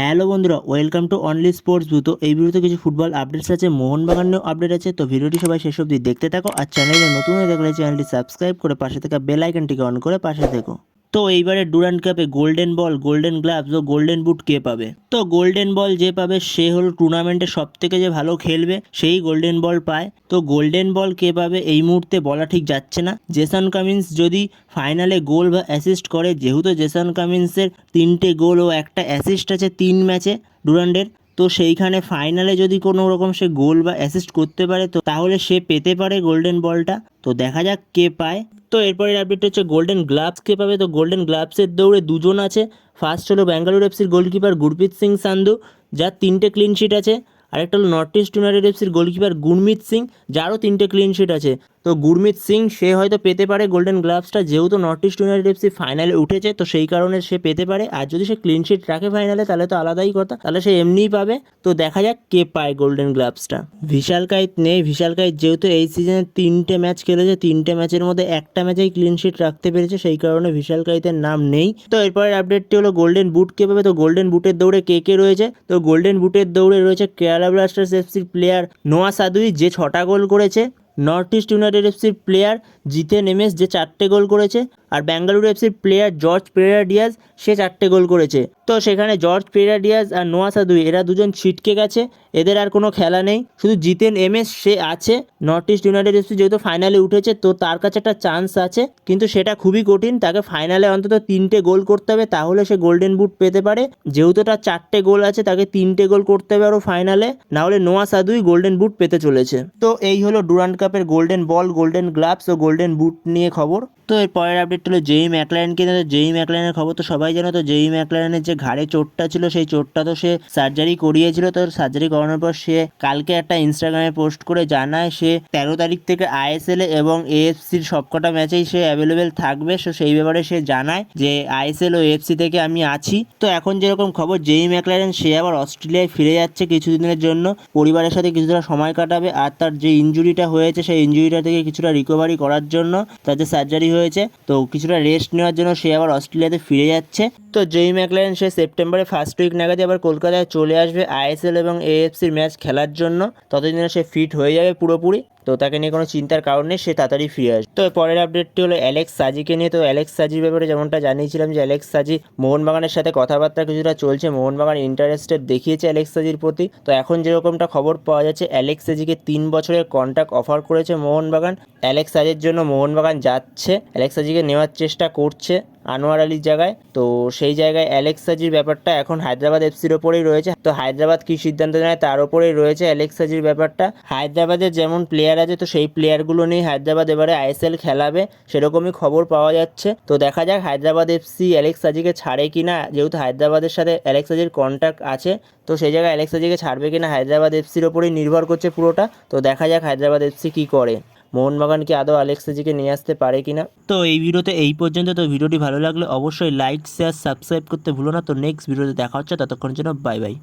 Hello বন্ধুরা, welcome to only sports ভু তো এই ভিডিওতে কিছু ফুটবল আপডেটস আছে মোহনবাগানেও আপডেট আছে। তো ভিডিওটি সবাই শেষ অবধি দেখতে থাকো আর চ্যানেলে নতুন হয়ে থাকলে চ্যানেলটি সাবস্ক্রাইব করে পাশে থাকা বেল আইকনটিকে অন করে পাশে থেকো। তো এইবারে ডুরান্ড কাপে গোল্ডেন বল গোল্ডেন গ্লাভস ও গোল্ডেন বুট কে পাবে? তো গোল্ডেন বল যে পাবে, সে হল টুর্নামেন্টে সব থেকে যে ভালো খেলবে, সেই গোল্ডেন বল পায়। তো গোল্ডেন বল কে পাবে, এই মুহূর্তে বলা ঠিক যাচ্ছে না। জেসন কামিন্স যদি ফাইনালে গোল বা অ্যাসিস্ট করে, যেহেতু জেসন কামিন্সের তিনটে গোল ও একটা অ্যাসিস্ট আছে তিন ম্যাচে ডুরান্ডের তো সেইখানে ফাইনালে যদি কোনো রকম সে গোল বা অ্যাসিস্ট করতে পারে, তো তাহলে সে পেতে পারে গোল্ডেন বলটা তো দেখা যাক কে পায়। তো এরপরের আপডেট হচ্ছে গোল্ডেন গ্লাভস কে পাবে। তো গোল্ডেন গ্লাভসের দৌড়ে দুজন আছে। ফার্স্ট হলো ব্যাঙ্গালোর এফসির গোলকিপার গুরপ্রীত সিং সান্ধু যার তিনটে ক্লিন শিট আছে। আরেকটা হলো নর্থ ইস্ট ইউনাইটেড এফসির গোলকিপার গুরমিত সিং যারও তিনটে ক্লিন শিট আছে। তো গুরমিত সিং, সে হয়তো পেতে পারে গোল্ডেন গ্লাভসটা যেহেতু নর্থ ইস্ট ইউনাইটেড এফসি ফাইনালে উঠেছে, তো সেই কারণে সে পেতে পারে। আর যদি সে ক্লিন শিট রাখে ফাইনালে তাহলে তো আলাদাই কথা, তাহলে সে এমনিই পাবে। তো দেখা যাক কে পায় গোল্ডেন গ্লাভসটা ভিশাল কাইত নেই, ভিশাল কাইত যেহেতু এই সিজনে তিনটে ম্যাচ খেলেছে, তিনটে ম্যাচের মধ্যে একটা ম্যাচেই ক্লিন শিট রাখতে পেরেছে, সেই কারণে ভিশাল কাইতের নাম নেই। তো এরপরের আপডেটটি হলো গোল্ডেন বুট কে পাবে, তো গোল্ডেন বুটের দৌড়ে কে কে রয়েছে? তো গোল্ডেন বুটের দৌড়ে রয়েছে কেরালা ব্লাস্টার্স এফসির প্লেয়ার নোয়া সাদুই যে ছটা গোল করেছে। নর্থ ইস্ট ইউনাইটেড এফসির প্লেয়ার জিতে নেমেস যে চারটে গোল করেছে আর ব্যাঙ্গালুরু এফসির প্লেয়ার জর্জ পেরেরা ডিয়াজ সে চারটে গোল করেছে। তো সেখানে জর্জ পেরেরা ডিয়াজ আর নোয়া সাদুই এরা দুজন ছিটকে গেছে। এদের আর কোনো খেলা নেই। শুধু জিতেন এমএস সে আছে। নর্থ ইস্ট ইউনাইটেড এফসি যেহেতু ফাইনালে উঠেছে, তো তার কাছে একটা চান্স আছে। কিন্তু সেটা খুবই কঠিন। তাকে ফাইনালে অন্তত তিনটে গোল করতে হবে, তাহলে সে গোল্ডেন বুট পেতে পারে। যেহেতু তার চারটে গোল আছে, তাকে তিনটে গোল করতে হবে আরও ফাইনালে না হলে নোয়া সাদুই গোল্ডেন বুট পেতে চলেছে। তো এই হলো ডুরান্ড কাপের গোল্ডেন বল গোল্ডেন গ্লাভস ও গোল্ডেন বুট নিয়ে খবর। তো এর পরের আপডেট হলো জেই ম্যাকলারেনকে নিয়ে। তো জেই ম্যাকলারেনের খবর তো সবাই জানো তো জেই ম্যাকলারেনের যে ঘাড়ে চোটটা ছিল, সেই চোটটা তো সে সার্জারি করিয়েছিল। তো সার্জারি করানোর পর সে কালকে একটা ইনস্টাগ্রামে পোস্ট করে জানায়, সে তেরো তারিখ থেকে আইএসএল এবং এএফসির সবকটা ম্যাচেই সে অ্যাভেলেবেল থাকবে। সো সেই ব্যাপারে সে জানায় যে আইএসএল ও এফসি থেকে আমি আছি। তো এখন যেরকম খবর জেই ম্যাকলারেন সে আবার অস্ট্রেলিয়ায় ফিরে যাচ্ছে কিছুদিনের জন্য। পরিবারের সাথে কিছুটা সময় কাটাবে। আর তার যে ইঞ্জুরিটা হয়েছে, সেই ইঞ্জুরিটা থেকে কিছুটা রিকভারি করার জন্য তার যে সার্জারি হয়েছে তো কিছুটা রেস্ট নেওয়ার জন্য সে আবার অস্ট্রেলিয়াতে ফিরে যাচ্ছে। তো জেই ম্যাকলারেন সে সেপ্টেম্বরে ফার্স্ট উইক নাগাদে আবার কলকাতায় চলে আসবে আইএসএল এবং এএফসির ম্যাচ খেলার জন্য। ততদিনে সে ফিট হয়ে যাবে পুরোপুরি। তো তাকে নিয়ে কোনো চিন্তার কারণ সে তাড়াতাড়ি ফিরে আসবে। তো পরের আপডেটটি হলো অ্যালেক্স সাজিকে নিয়ে। তো অ্যালেক্স সাজির ব্যাপারে যেমনটা জানিয়েছিলাম যে অ্যালেক্স সাজি মোহনবাগানের সাথে কথাবার্তা কিছুটা চলছে। মোহনবাগান ইন্টারেস্টেড দেখিয়েছে অ্যালেক্স সাজির প্রতি। তো এখন যেরকমটা খবর পাওয়া যাচ্ছে অ্যালেক্স সাজিকে তিন বছরের কন্ট্রাক্ট অফার করেছে মোহনবাগান। অ্যালেক্স সাজির জন্য মোহনবাগান যাচ্ছে। অ্যালেক্স সাজিকে নেওয়ার চেষ্টা করছে। আনোয়ার আলীর জায়গায়। তো সেই জায়গায় অ্যালেক্স সাজির ব্যাপারটা এখন হায়দ্রাবাদ এফসির ওপরেই রয়েছে। তো হায়দ্রাবাদ কী সিদ্ধান্ত নেয় তার ওপরেই রয়েছে অ্যালেক্স সাজির ব্যাপারটা। হায়দ্রাবাদের যেমন প্লেয়ার আছে, তো সেই প্লেয়ারগুলো নিয়ে হায়দ্রাবাদ এবারে আইএসএল খেলাবে, সেরকমই খবর পাওয়া যাচ্ছে। তো দেখা যাক হায়দ্রাবাদ এফসি অ্যালেক্স সাজিকে ছাড়ে কি না যেহেতু হায়দ্রাবাদের সাথে অ্যালেক্স সাজির কন্ট্যাক্ট আছে। তো সেই জায়গায় অ্যালেক্স সাজিকে ছাড়বে কি না হায়দ্রাবাদ এফসির ওপরেই নির্ভর করছে পুরোটা। তো দেখা যাক হায়দ্রাবাদ এফসি কী করে। মোহনবাগান কি আদৌ আলেক্সাজিকে নিয়ে আসতে পারে কিনা তো এই ভিডিওতে এই পর্যন্ত। তো ভিডিওটি ভালো লাগলে অবশ্যই লাইক শেয়ার সাবস্ক্রাইব করতে ভুলো না। তো নেক্সট ভিডিওতে দেখা হচ্ছে। ততক্ষণের জন্য বাই বাই